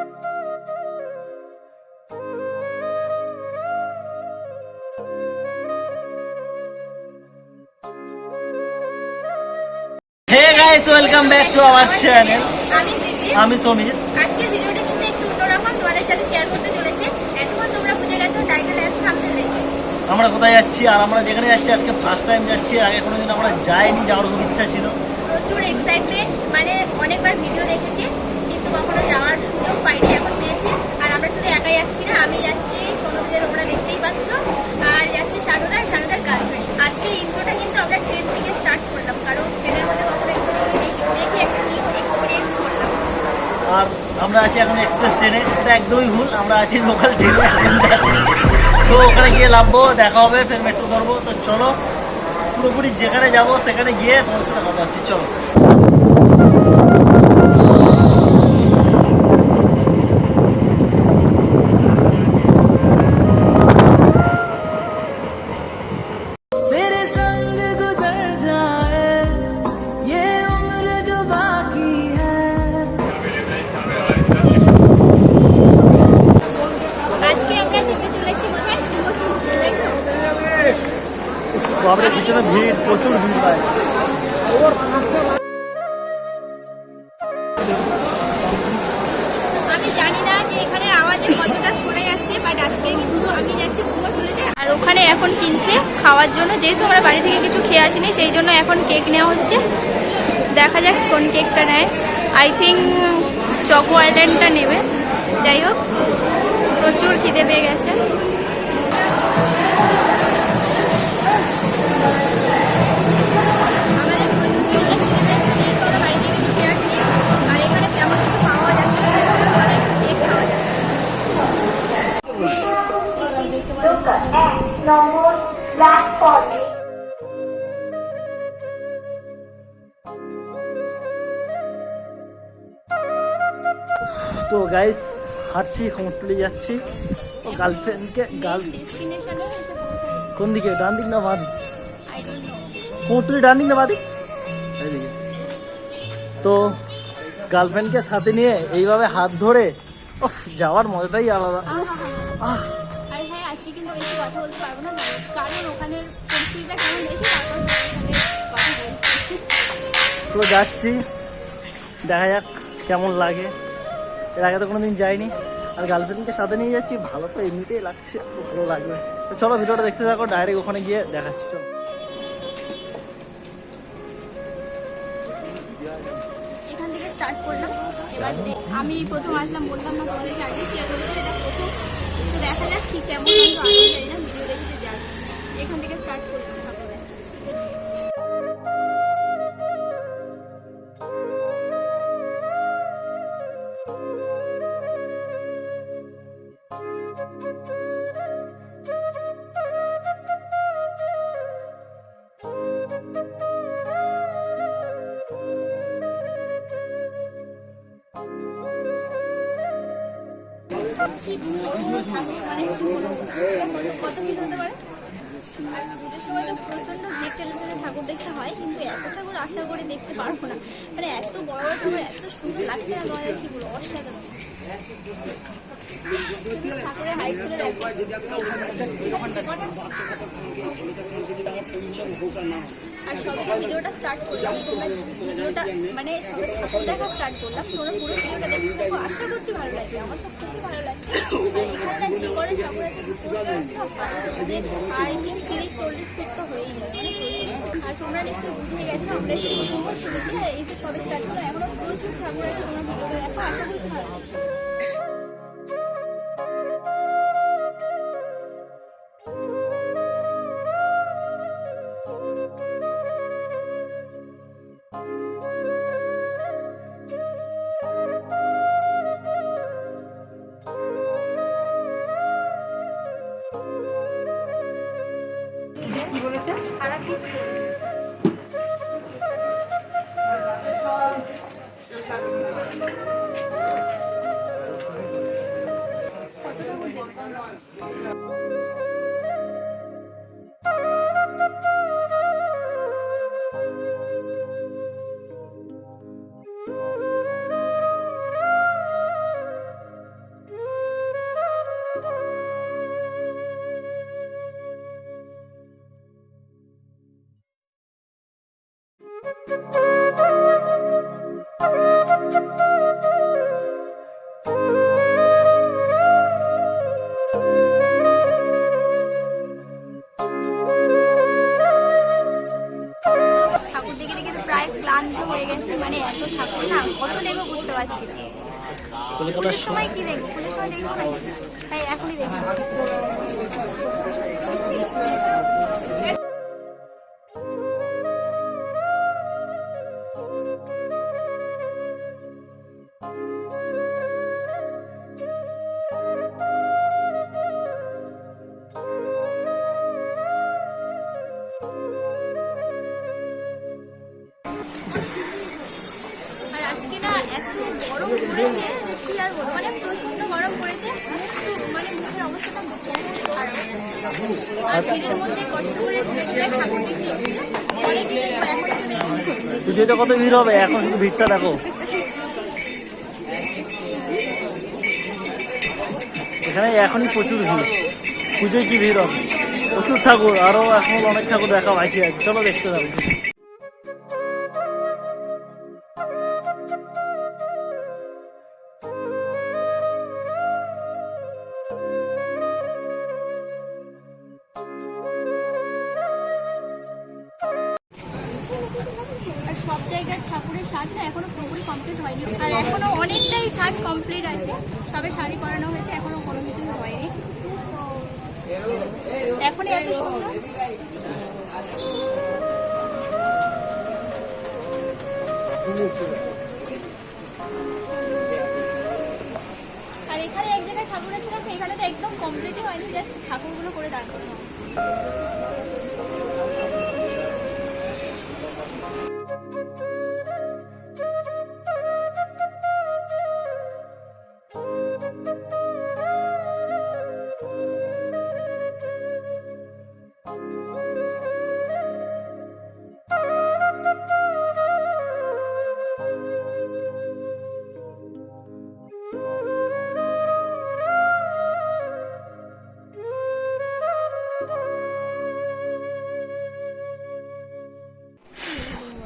Hey guys welcome back to our channel আমি সমীর। আজকের ভিডিওটা কিন্তু একটু অন্যরকম তোমাদের সাথে শেয়ার করতে চলেছে। এতক্ষণ তোমরা বুঝে গেছো টাইটেল অ্যাপ থামতে দেখে। আমরা কোথায় যাচ্ছি আর আমরা যেখানে যাচ্ছি আজকে ফার্স্ট টাইম যাচ্ছি। আগে কোনোদিন আমরা যাইনি যাওয়ার খুব ইচ্ছা ছিল। প্রচুর এক্সাইটমেন্ট মানে অনেকবার ভিডিও দেখেছি। কখনো যাওয়ার সুযোগ পাইনি, এখন পেয়েছি। আর আমরা শুধু একাই যাচ্ছি না, আমি যাচ্ছি সোনুকে তোমরা দেখতেই পাচ্ছ। আর যাচ্ছে সানুদার সানুদার গার্লফ্রেন্ড আজকে ইন্ট্রোটা কিন্তু আমরা ট্রেন থেকে স্টার্ট করলাম, কারণ ট্রেনের মধ্যে কখনো ইন্ট্রো দেখে একটা নিউ এক্সপিরিয়েন্স করলাম। আর আমরা আছি এখন এক্সপ্রেস ট্রেনে এটা একদমই ভুল, আমরা আছি লোকাল ট্রেনে তো ওখানে গিয়ে নামবো, দেখা হবে, ফের মেট্রো ধরবো। তো চলো, পুরোপুরি যেখানে যাব, সেখানে গিয়ে তোমার সাথে কথা হচ্ছে, চলো। কিন্তু আমি যাচ্ছি কুমোরটুলিতে আর ওখানে এখন কিনছে খাওয়ার জন্য, যেহেতু আমরা বাড়ি থেকে কিছু খেয়ে আসিনি, সেই জন্য এখন কেক নেওয়া হচ্ছে। দেখা যাক কোন কেকটা নেয়। আই থিঙ্ক চকো আইল্যান্ডটা নেবে। যাই হোক, প্রচুর খিদে পেয়ে গেছে। তো গাইস হাঁটছি কুমোরটুলি যাচ্ছি। ও গার্লফ্রেন্ডকে গার্ল কোন দিকে? ডান দিক না বাদ কুমোরটুলি ডান দিক না বাঁ দিক? এইদিকে। তো গার্লফ্রেন্ডকে সাথে নিয়ে এইভাবে হাত ধরে উফ যাওয়ার মজাটাই আলাদা। আহ। আর হ্যাঁ আজকে কিন্তু বেশি কথা বলতে পারব না কারণ ওখানের পরিস্থিতিটা কেমন দেখি তারপর এখানে কথা বলছি। তো যাচ্ছি দেখা যাক কেমন লাগে। এর আগে তো কোনোদিন যাইনি। আর গার্লফ্রেন্ডকে সাথে নিয়ে যাচ্ছি, ভালো তো এমনিতেই লাগছে ভালো লাগবে। তো চলো ভিডিওটা দেখতে থাকো ডাইরেক্ট ওখানে গিয়ে দেখাচ্ছি, চলো। আমি প্রথম আসলাম, বললাম না তোমাদেরকে আগে শেয়ার করেছি এটা প্রথম তো দেখা যাক কি কেমন আমিও জানি না, ভিডিও দেখেছি জাস্ট এখান থেকে স্টার্ট করলাম। কত ভিড় হতে পারে আর পুজোর সময় তো প্রচণ্ড ভিড় ঠাকুর দেখতে হয় কিন্তু এত ঠাকুর আশা করে দেখতে পারব না মানে এত বড় ঠাকুর এত সুন্দর লাগছে না তোমাদের কি বলব অসাধারণ ঠাকুরের হাইট তুলে আর সবে তো ভিডিওটা স্টার্ট করলাম, তোমরা ভিডিওটা মানে সবে ঠাকুর দেখা স্টার্ট করলাম, তোমরা পুরো ভিডিওটা দেখতে থাকো। আশা করছি ভালো লাগবে, আমার তো খুবই ভালো লাগছে। আর এখানে যে করে ঠাকুর আছে আই থিঙ্ক তিরিশ, চল্লিশ ফিট তো হয়েই যাবে মানে আর তোমরা নিশ্চয়ই বুঝে গেছো, আমরা শুরুতে আর এই তো সবে স্টার্ট করলাম, এখনও প্রচুর ঠাকুর আছে, তোমরা ভিডিওটা দেখো, আশা করছি ভালো aquí. এত ঠাকুর না কত দেখব বুঝতে পারছি না। পুজোর সময় কি দেখব? পুজোর সময় দেখব না তাই এখনই দেখব। আজকে না এত গরম পড়েছে যে কি আর বলব? মানে প্রচণ্ড গরম পড়েছে। একটু মানে মুখের অবস্থাটা বহুত খারাপ। আর ভিড়ের মধ্যে কষ্ট করে ঠাকুর দেখতে এসেছি পুজোতে কত ভিড় হবে, এখন শুধু ভিড়টা দেখো। এখানে এখনই প্রচুর ভিড়। পুজোয় কি ভিড় হবে? প্রচুর ঠাকুর, আরও এখন অনেক ঠাকুর দেখা বাকি চলো দেখতে যাব সাজ না এখনও পুরোপুরি কমপ্লিট হয়নি। আর এখনও অনেকটাই সাজ কমপ্লিট আছে। তবে শাড়ি পরানো হয়েছে, এখনও কোনো কিছু হয়নি। এখনই এত সুন্দর।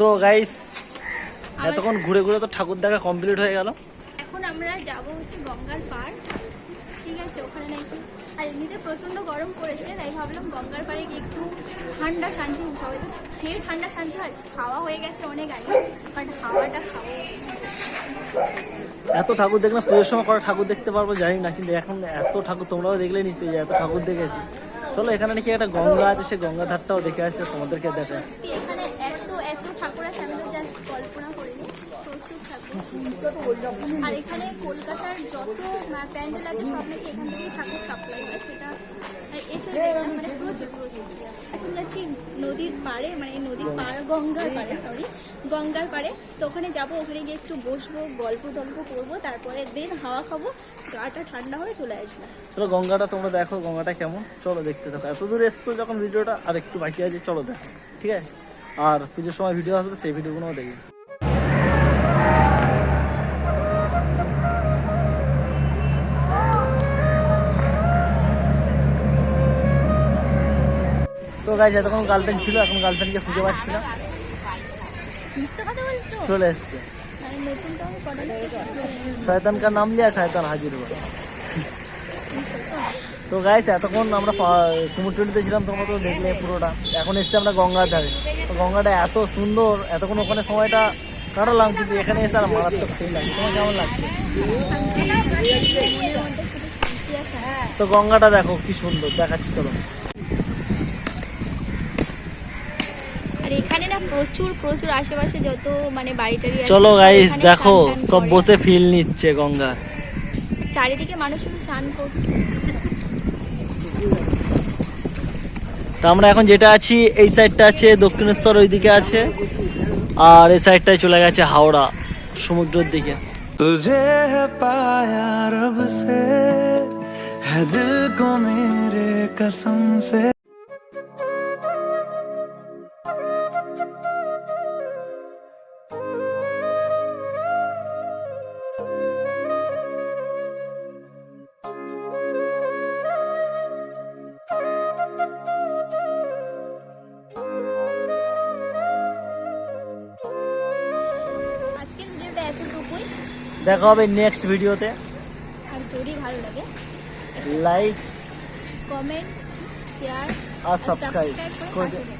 তো গাইস এতক্ষণ ঘুরে ঘুরে তো ঠাকুর দেখা কমপ্লিট হয়ে গেল। এখন আমরা যাব হচ্ছে গঙ্গার পার ঠিক আছে ওখানে নাকি আর এমনিতে প্রচণ্ড গরম পড়েছে তাই ভাবলাম গঙ্গার পাড়ে গিয়ে একটু ঠান্ডা শান্তি সবাই তো ফের ঠান্ডা শান্তি হয়। খাওয়া হয়ে গেছে অনেক আগে বাট হাওয়াটা খাওয়া এত ঠাকুর দেখলাম পুজোর সময় কটা ঠাকুর দেখতে পারব জানি না কিন্তু এখন এত ঠাকুর তোমরাও দেখলে নিশ্চয়ই এত ঠাকুর দেখেছি। চলো এখানে নাকি একটা গঙ্গা আছে সেই গঙ্গা ধারটাও দেখে আসছে তোমাদেরকে দেখে এখানে এত এত ঠাকুর আছে আমি তো জাস্ট কল্পনা করিনি প্রচুর ঠাকুর আর এখানে কলকাতার যত প্যান্ডেল আছে, সব নাকি এখান থেকেই ঠাকুর সাপ্লাই হয়। সেটা এসে মানে প্রচুর প্রচুর। এখন যাচ্ছি নদীর পাড়ে মানে নদীর পাড়, গঙ্গার পাড়ে সরি গঙ্গার পাড়ে। তো ওখানে যাব, ওখানে গিয়ে একটু বসবো, গল্প টল্প করব, তারপরে দিন হাওয়া খাব, গাটা ঠান্ডা হয়ে চলে আসব। চলো গঙ্গাটা তোমরা দেখো, গঙ্গাটা কেমন। চলো দেখতে থাকো। এত দূর এসছো যখন ভিডিওটা, আর একটু বাকি আছে, চলো দেখো। ঠিক আছে? আর পুজোর সময় ভিডিও আসবে, সেই ভিডিওগুলোও দেখি তো গাইজ এতক্ষণ গার্লফ্রেন্ড ছিল, এখন গার্লফ্রেন্ডকে খুঁজে পাচ্ছি না। চলে এসছে। করি শয়তান কা নাম লিয়া শয়তান হাজির হবে তো গাইস এতক্ষণ আমরা কুমোরটুলিতে ছিলাম, তোমরা তো দেখলে পুরোটা। এখন এসছি আমরা গঙ্গার ধারে। তো গঙ্গাটা এত সুন্দর, এতক্ষণ ওখানে সময়টা কাটালাম, কিন্তু এখানে এসে আর মারাত্মক ফিল লাগছে। তোমার কেমন লাগছে? তো গঙ্গাটা দেখো কি সুন্দর, দেখাচ্ছি, চলো আর এখানে না প্রচুর প্রচুর আশেপাশে যত মানে বাড়ি টাড়ি আছে চলো সব গাইস এখানে দেখো স্নান টান সব করে। বসে ফিল নিচ্ছে গঙ্গা চারিদিকে মানুষ শুধু স্নান করছে তো আমরা এখন যেটা আছি এই সাইডটা আছে দক্ষিণেশ্বর ওইদিকে আছে আর এই সাইডটায় চলে গেছে হাওড়া সমুদ্রের দিকে तुझे है पाया रब से है दिल को मेरे कसम से দেখা হবে নেক্সট ভিডিওতে আর যদি ভালো লাগে লাইক কমেন্ট শেয়ার আর সাবস্ক্রাইব সাবস্ক্রাইব করে করে পাশে দিও। থেকো।